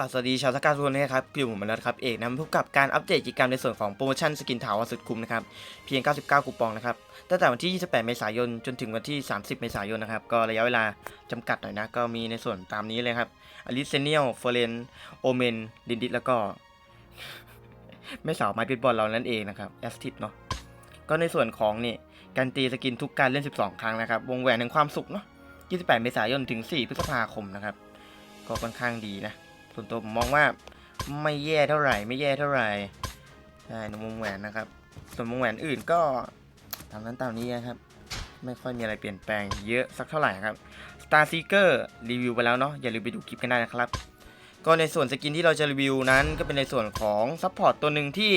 กับสวัสดีชาวสกาทุกคนนะครับคือผมมาแล้วครับเอกนะพบกับการอัปเดตกิจกรรมในส่วนของโปรโมชั่นสกินถาวรสุดคุ้มนะครับเพียง 99 คูปองนะครับตั้งแต่วันที่ 28 เมษายนจนถึงวันที่ 30 เมษายนนะครับก็ระยะเวลาจำกัดหน่อยนะ ก็มีในส่วนตามนี้เลยครับอลิเซเนียลเฟเรนโอเมนลินดิสแล้วก็แม่สาวไม้ปิดบอลเรานั่นเองนะครับแอสติดเนาะก็ในส่วนของนี่การตีสกินทุกการเล่น 12 ครั้งนะครับวงแหวนแห่งความสุขเนาะ28 เมษายนถึง 4 พฤษภาคมนะครับก็ค่อนข้างดีนะ ส่วนตัวผมมองว่าไม่แย่เท่าไหร่ ไม่แย่เท่าไหร่ใช่ในวงแหวนนะครับ ส่วนวงแหวนอื่นก็ตามนั้นตามนี้นะครับ ไม่ค่อยมีอะไรเปลี่ยนแปลงเยอะสักเท่าไหร่ครับ Star Seeker รีวิวไปแล้วเนาะอย่าลืมไปดูคลิปกันได้นะครับ ก็ในส่วนสกินที่เราจะรีวิวนั้นก็เป็นในส่วนของซัพพอร์ตตัวหนึ่งที่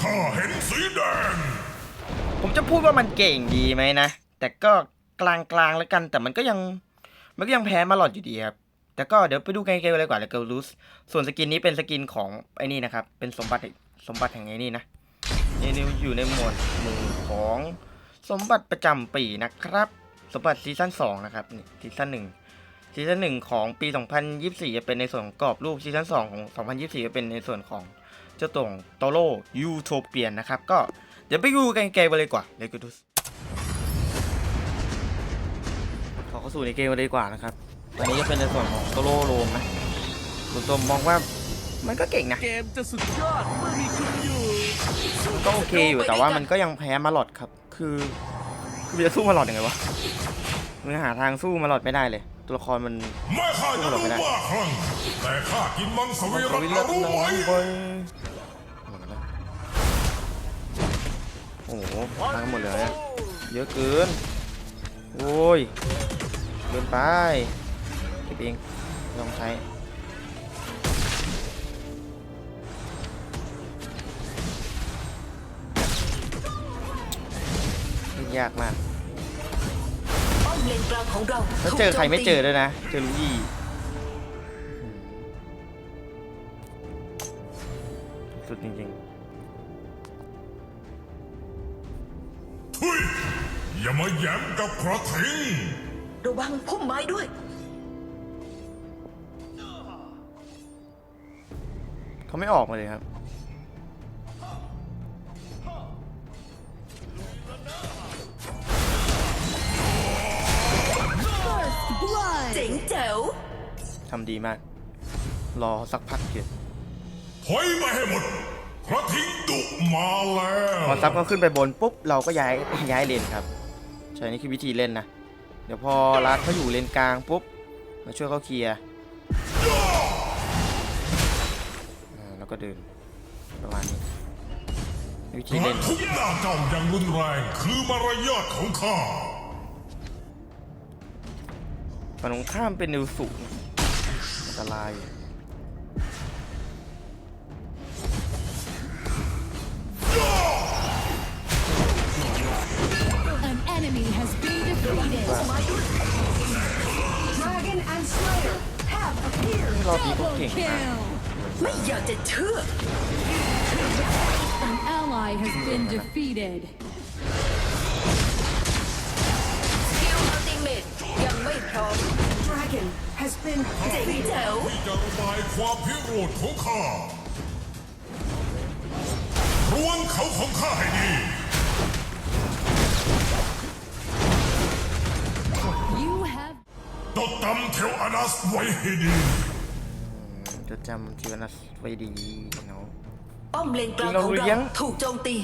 ข้าเห็นสีแดงผมจะพูดว่ามันเก่งดีไหมนะ แต่ก็กลางๆแล้วกันแต่มันก็ยังมันก็ยังแพ้มาหลอดอยู่ดีครับ แต่ก็เดี๋ยวไปดูกันเกมเลยกว่าเลยเกลรูสส่วนสกินนี้เป็นสกินของไอ้นี่นะครับ เป็นสมบัติสมบัติแห่งไอ้นี่นะนี่อยู่ในหมวดหมู่ของสมบัติประจำปีนะครับ สมบัติซีซั่น2นะครับนี่ซีซั่นหนึ่งซีซั่นหนึ่งของปี 2024 จะเป็นในส่วนของกรอบรูปซีซั่น2ของ 2024 จะเป็นในส่วนของเจ้าตัวของโตโรยูโทเปียนนะครับ ก็เดี๋ยวไปดูกันเกมกันเลยกว่าเลยกูดูขอเข้าสู่ในเกมกันเลยกว่านะครับ อนนี้จะเป็นในส่วนของโตโร่โรมนะส่วนตัวมองว่ามันก็เก่งนะ เกมจะสุดยอดเมื่อมีคุณอยู่ก็โอเคอยู่แต่ว่ามันก็ยังแพ้มาหลอดครับ คือคือจะสู้มาหลอดยังไงวะมันหาทางสู้มาหลอดไม่ได้เลย ตัวละครมัน ไม่ข้าจะรู้ว่าครั้แต่ข้ากินมังสวิรัตรู้ไหมโอ้โหมากันหมดเลยเยอะเกิน โอ้ยเกินไป ก็บเองลองใช้เล่นยากมากป้อมเลนกลางของเราแล้วเจอใครไม่เจอด้วยนะ เจอลุยสุดจริงทุยอย่ามาแย้มกับกระทิงระวังพุ่มไม้ด้วย เขาไม่ออกมาเลยครับเจ๋งแจ๋วทำดีมาก รอสักพักเดียวถอยมาให้หมดกระทิงดุมาแล้วพอซับก็ขึ้นไปบนปุ๊บเราก็ย้ายย้ายเลนครับ ใช่นี่คือวิธีเล่นนะ เดี๋ยวพอรัดเขาอยู่เลนกลางปุ๊บ มาช่วยเขาเคลียร์ ก็เดินประมาณนี้วิธีกเล่ระนทุบหน้าเจ้าอย่างรุนแรงคือมารยาทของข้าฝั่งตรงข้ามเป็นนิวสุอันตราย An enemy has been defeated. Dragon and Slayer have appeared. รอบนี้ก็เก่ง Double มาก kill. ไม่อยากจะเชื่อ An ally has been defeated. สกิลอัลติเมตยังไม่พร้อม Dragon has been เจ๋งแจ๋วที่จะระบายความพิโรธของข้าร้วงเขาของข้าให้ดี You have จดจำเทวอนัสไว้ให้ดี จะจำทีวนัสไว้ดีเนาะ ป้อมเลนกลางของเราเลี้ยงเราถูกโจมตี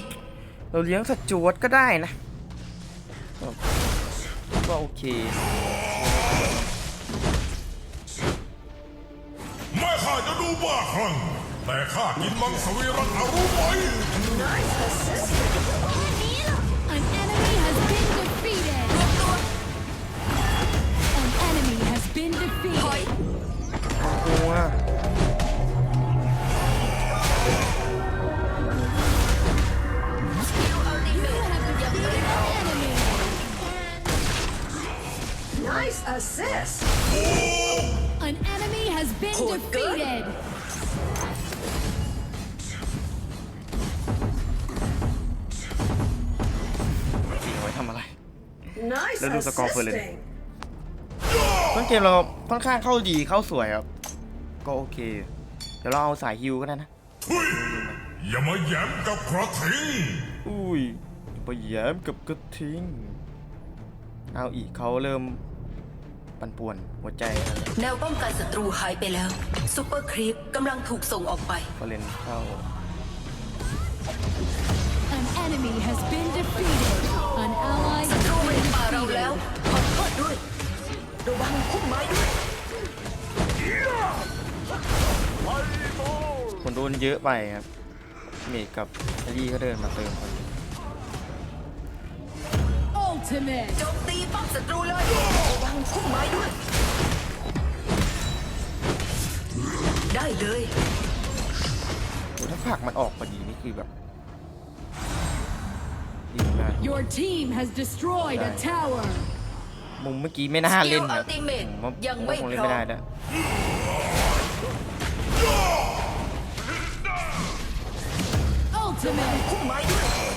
เราเลี้ยงสัตว์จวดก็ได้นะก็ก็โอเค แม่ข้าจะดูบ้าคลั่งแต่ข้ากินมังสวิรัตรู้ไหม an enemy has been defeated. An enemy has been ถอย defeated. กลัว assist An enemy has been Oh, good. defeated. ปีเอาไว้ทำอะไร Nice แล้วดูสกอร์เฟิร์นเลยดิต้นเกมเราค่อนข้างเข้าดีเข้าสวยครับ ก็โอเค เดี๋ยวเราเอาสายฮิวก็ได้นะทุยอย่ามาแย้มกับกระทิงอุ้ยไปแย้มกับกระทิง เอาอีกเขาเริ่ม ปั่นป่วนหัวใจแล้วนะแนวป้องกันศัตรูหายไปแล้วซูเปอร์ครีปกำลังถูกส่งออกไปฟอเรนเข้า An enemy has been defeated. An ally ศั has ตรูมา been ในป่าเราแล้ว defeated. ขอโทษด้วย ระวังพุ่มไม้ด้วย คนโดนเยอะไปครับเมกกับแฮร์รี่ก็เดินมาเติมคน Ultimate. โจมตีป้อมศัตรูเลยระวังพุ่มไม้ด้วย ได้เลยโหถ้าผลักมันออกพอดีนี่คือแบบดีมาก Your team has destroyed a tower. มุมเมื่อกี้ไม่น่าเล่นครับ Skill ultimate ผมว่ายังผมไม่ว่าคงเล่นพร้อมไม่ได้ด้วย Ultimate. พุ่มไม้ด้วย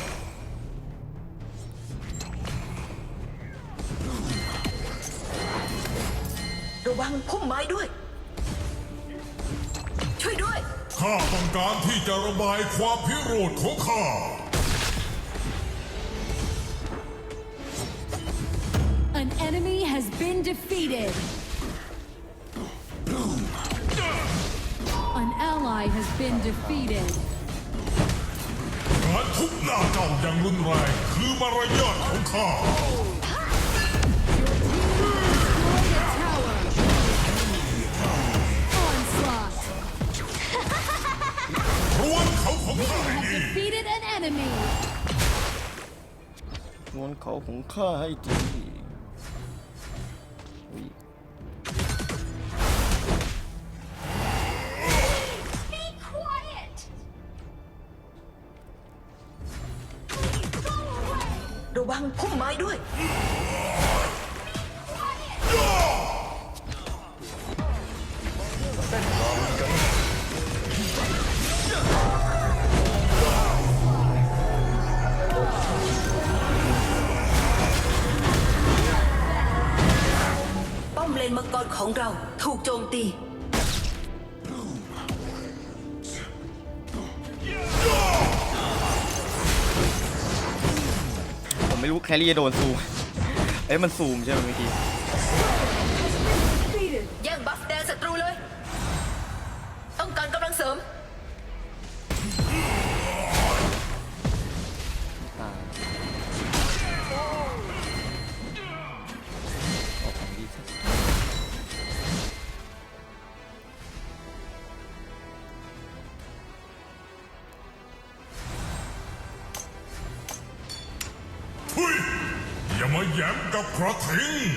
งพุ่มไม้ด้วย ช่วยด้วย ข้าต้องการที่จะระบายความพิโรธของข้า An enemy has been defeated. An ally has been defeated. การทุบหน้าเจ้าอย่างรุนแรงคือมารยาทของข้า วนเขาของข้าให้ has ดี defeated an enemy. นวลเขาของข้าให้ดี นมังกรของเราถูกโจมตี ผมไม่รู้แครี่จะโดนซูมเอ้ยมันซูมใช่ไหมเมื่อกี้ ย่ามาแย้มกับกระทิง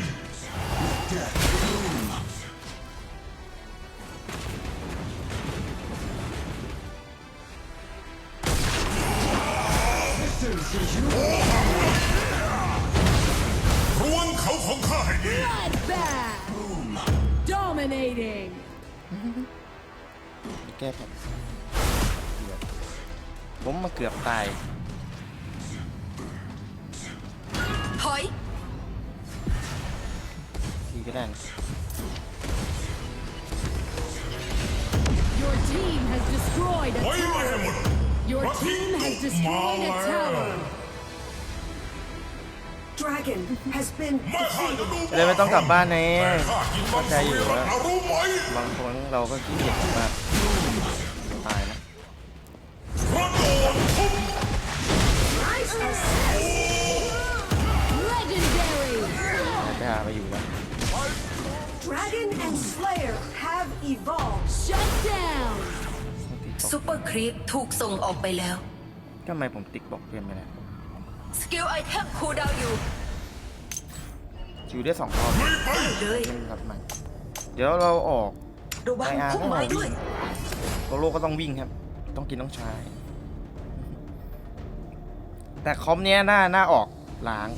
รวนเขาของข้าให้ดี Bloodbath. Dominating. แก้ผมเกือบผมมาเกือบตาย ถอย ทีก็ได้นะ Your team has destroyed a ไว้ไม่ให้ tower. หมด Your กระทิง team ดุ has destroyed a มาแล้ว tower. Dragon has been ไม่ข้าจะดูจะได้ไม่ต้องกลับบ้านแน่แต่ข้ากินมัเข้างใจสอยู่วิรัว่าตนะรู้ไหมบางคนเราก็ขี้เกียจมาก ซูเปอร์ครีปถูกส่งออกไปแล้ว ทำไมผมติ๊กบอกเพื่อนไม่ได้สกิลไอเทมคูลดาวน์อยู่คิวได้สองรอบไม่ไปเลยเล่นกับมันเดี๋ยวเราออกระวังไออาร์พุ่มก็ไม้เราด้ววิ่ยงโซโลก็ต้องวิ่งครับ ต้องกินต้องใช้แต่คอมเนี้ยหน้าหน้าออกล้าง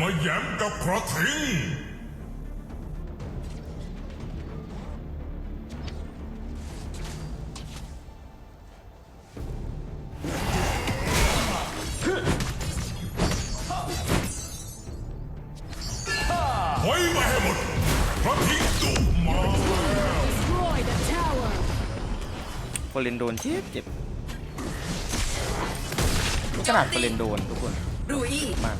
มาแย้มกับพระทิงถอยมาให้หมดกระทิงดุมาแล้ว Destroy โปลนโดนเจ็บเจ็บขนาดโปลินโดนทุกคน Rui, มาก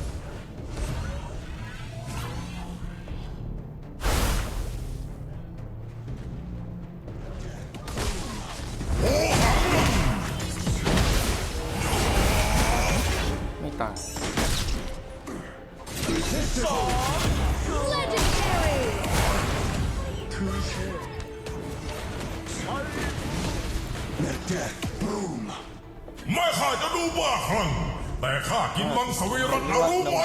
แม่ข้าจะดูบ้าคลั่งแต่ข้ากินมังสวิรัตนะรู้ไหม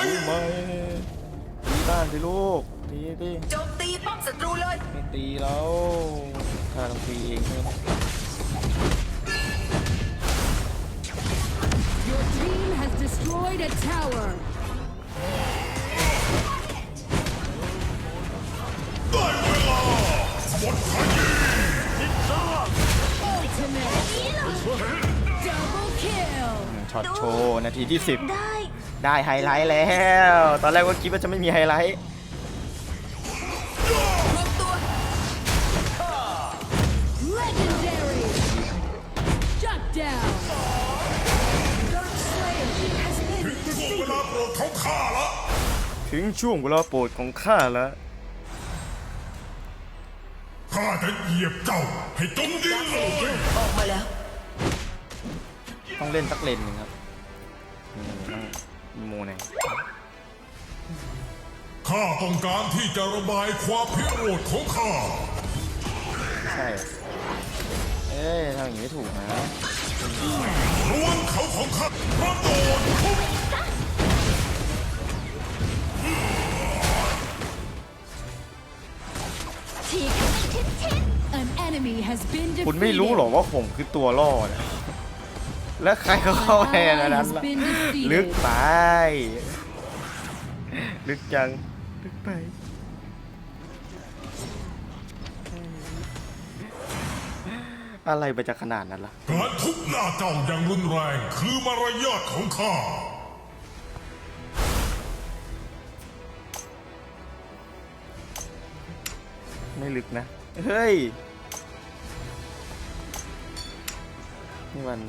ตีบ้านสิลูกตีดิโจมตีป้อมศัตรูเลยไม่ตีแล้วข้าต้องตีเองใช่ไหม Your team has destroyed a tower. ได้เวลาหมดขยี้ Ultimate! Double kill! ช็อตโชว์นาทีที่ 10ได้ได้ไฮไลท์แล้ว ตอนแรกว่าคิดว่าจะไม่มีไฮไลท์รวมตัว Legendary! Shut down! Dark Slayer has been ถึงช่วงเว defeated. ลาโปรดของข้าละถึงช่วงเวลาโปรดของข้าแล้ว ข้าจะเหยียบเจ้าให้จมดินเลยออกมาแล้ว ต้องเล่นสักเลนหนึ่งครับนี่ต้องมีโมไหนข้าต้องการที่จะระบายความพิโรธของข้าใช่เหรอเอ้ยทำอย่างนี้ไม่ถูกนะ รวงเขาของข้าพระโดดทุบ คุณไม่รู้ defeated. หรอว่าผมคือตัวล่อเนี่ย แล้วใครเขาเข้าแทนอันนั้นล่ะ Has been defeated. ลึกไป ลึกจัง ลึกไป อะไรไปจะขนาดนั้นล่ะ การทุบหน้าเจ้าอย่างรุนแรงคือมารยาทของข้า ไม่ลึกนะ เฮ้ย นี่มัน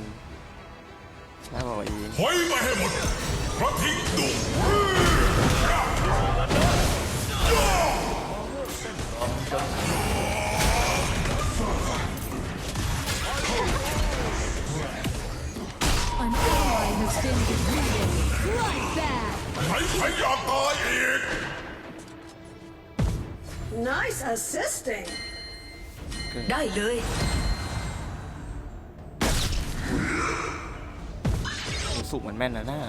น่าบอกเองถอยมาให้หมดพระทิ้งดุ An ally has been defeated. Bloodbath! ใครใครอยากตายอีก Nice assisting. ได้เลย สุกมันแม่นนะน่า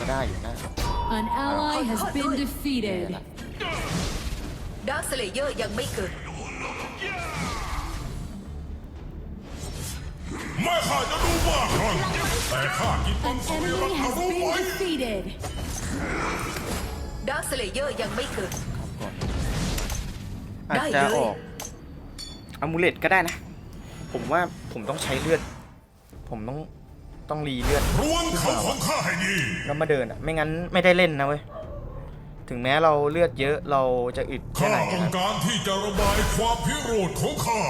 ก็ได้อยู่นะ An ally has been แย่ defeated. ละดาร์คสเลเยอร์ยังไม่เกิดแม่ข้าจะดูบ้าคลั่งแต่ข้ากินมัง An สวิรั enemy ตนะ has รู้ไหม been defeated. ดาร์คสเลเยอร์ยังไม่เกิดอาจได้จะเลย ออกอามูเลตก็ได้นะ ผมว่าผมต้องใช้เลือด ผมต้อง ต้องรีเลือดรวงเขาของข้าให้ดีแล้วมาเดินอะ ไม่งั้นไม่ได้เล่นนะเว้ย ถึงแม้เราเลือดเยอะเราจะอึดแค่ข้าไหนต้อนะงครับการที่จะระบายความพิโรธของข้า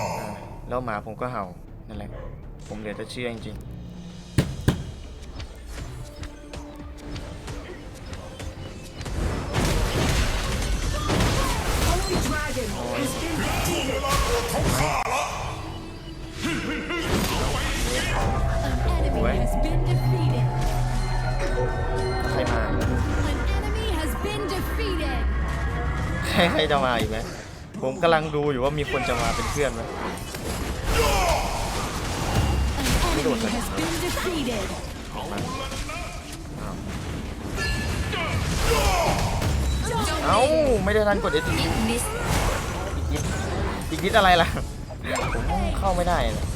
แล้วหมาผมก็เห่า นั่นแหละ ผมเหลือจะเชื่อจริง Holy Dragon has been ช่วงเวลาโปรดของข้า ละ An enemy has been defeated. ๆใครมา An enemy has been defeated. ใครใครจะมาอีกไหมผมกำลังดูอยู่ว่ามีคนจะมาเป็นเพื่อนไหม An enemy has been defeated. เอ้าไม่ได้ทันกดเอสอีกนิสนิดอีกนิดอะไรล่ะผมเข้าไม่ได้เลย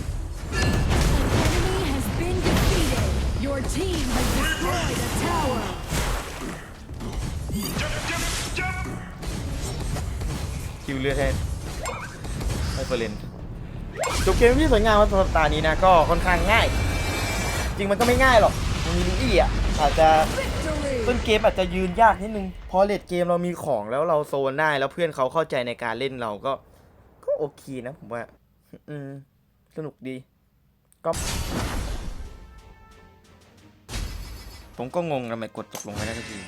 Your team has destroyed a tower. คิวเลือดให้ให้เฟอร์เรนจบเกมที่สวยงามมาสำหรับตานี้นะก็ค่อนข้างง่าย จริงมันก็ไม่ง่ายหรอกมันมีลูอี้อะอาจจะ Victory. ต้นเกมอาจจะยืนยากนิดนึงพอเลดเกมเรามีของแล้วเราโซนได้แล้วเพื่อนเขาเข้าใจในการเล่นเราก็ ก็โอเคนะผมว่า อืมสนุกดีก็ ผมก็งงทำไมกดตกลงไม่ได้สักที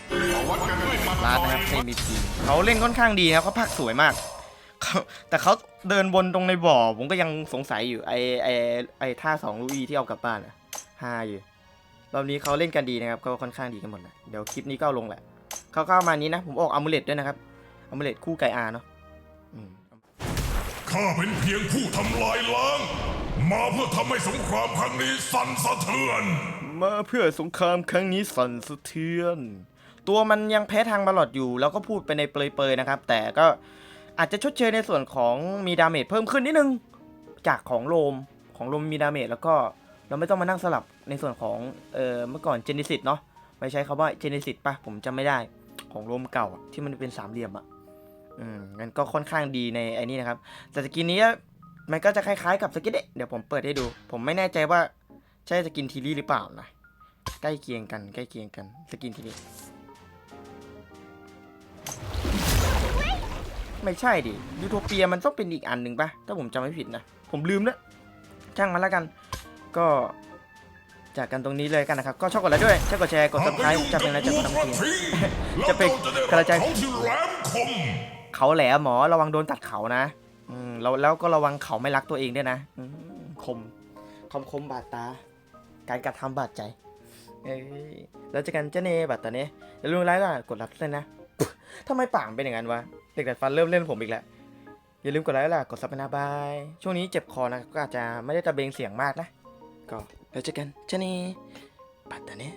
ร้านนะครับ MVP เขาเล่นค่อนข้างดีนะครับเขาพักสวยมากเขาแต่เขาเดินบนตรงในบ่อ ผมก็ยังสงสัยอยู่ไอไอไอท่าสองลูอีที่เอากลับบ้านอะฮาอยู่รอบนี้เขาเล่นกันดีนะครับก็ค่อนข้างดีกันหมดแหละเดี๋ยวคลิปนี้ก็เอาลงแหละเขาเข้ามานี้นะ ผมออกอัมูเลตด้วยนะครับอัมูเลตคู่ไก่อาเนาะอืมข้าเป็นเพียงผู้ทำลายล้าง มาเพื่อทำให้สงครามครั้งนี้สั่นสะเทือน มาเพื่อสงครามครั้งนี้สั่นสะเทือน ตัวมันยังแพ้ทางบาลอดอยู่ แล้วก็พูดไปในเปรยๆนะครับ แต่ก็อาจจะชดเชยในส่วนของมีดาเมจเพิ่มขึ้นนิดนึง จากของโลมของโลมมีดาเมจแล้วก็เราไม่ต้องมานั่งสลับในส่วนของเออเมื่อก่อนเจนิสิตเนาะไม่ใช้คำว่าเจนิสิตปะผมจำไม่ได้ของโลมเก่าที่มันเป็นสามเหลี่ยมอะอืมงั้นก็ค่อนข้างดีในไอ้นี่นะครับแต่สกินนี้มันก็จะคล้ายๆกับสกินเดะเดี๋ยวผมเปิดให้ดู ผมไม่แน่ใจว่า ใช่สกินทีรี่หรือเปล่านะ ใกล้เคียงกัน ใกล้เคียงกัน สกินทีรี่ไม่ใช่ดิยูโทเปียมันต้องเป็นอีกอันหนึ่งปะถ้าผมจำไม่ผิดนะ ผมลืมแล้วช่างมันแล้วกัน ก็จากกันตรงนี้เลยกันนะครับ ก็ชอบกดไลค์ด้วยชอบกดแชร์ กดซับสไครต์จะกับเป็นอะไรจะผู้ทำกระทีจะเป็นกระจายเขาแหลมหมอระวังโดนตัดเขานะอืมแล้วแล้วก็ระวังเขาไม่รักตัวเองด้วยนะคมคมคมบาดตา การกระทำบาดใจเอ้ยแล้วเจอกันเจาเนบัตตอนนี้อย่าลืมไลค์ล่ะกดรับเลยนะทำไมปากเป็นอย่างนั้นวะเด็กดัดฟันเริ่มเล่นผมอีกแล้วอย่าลืมกดไลค์ล่ะกดซับเป็นหน้าบายช่วงนี้เจ็บคอนะก็อาจจะไม่ได้ตะเบงเสียงมากนะ ก็แล้วเจอกันเจาเนบัตตอนนี้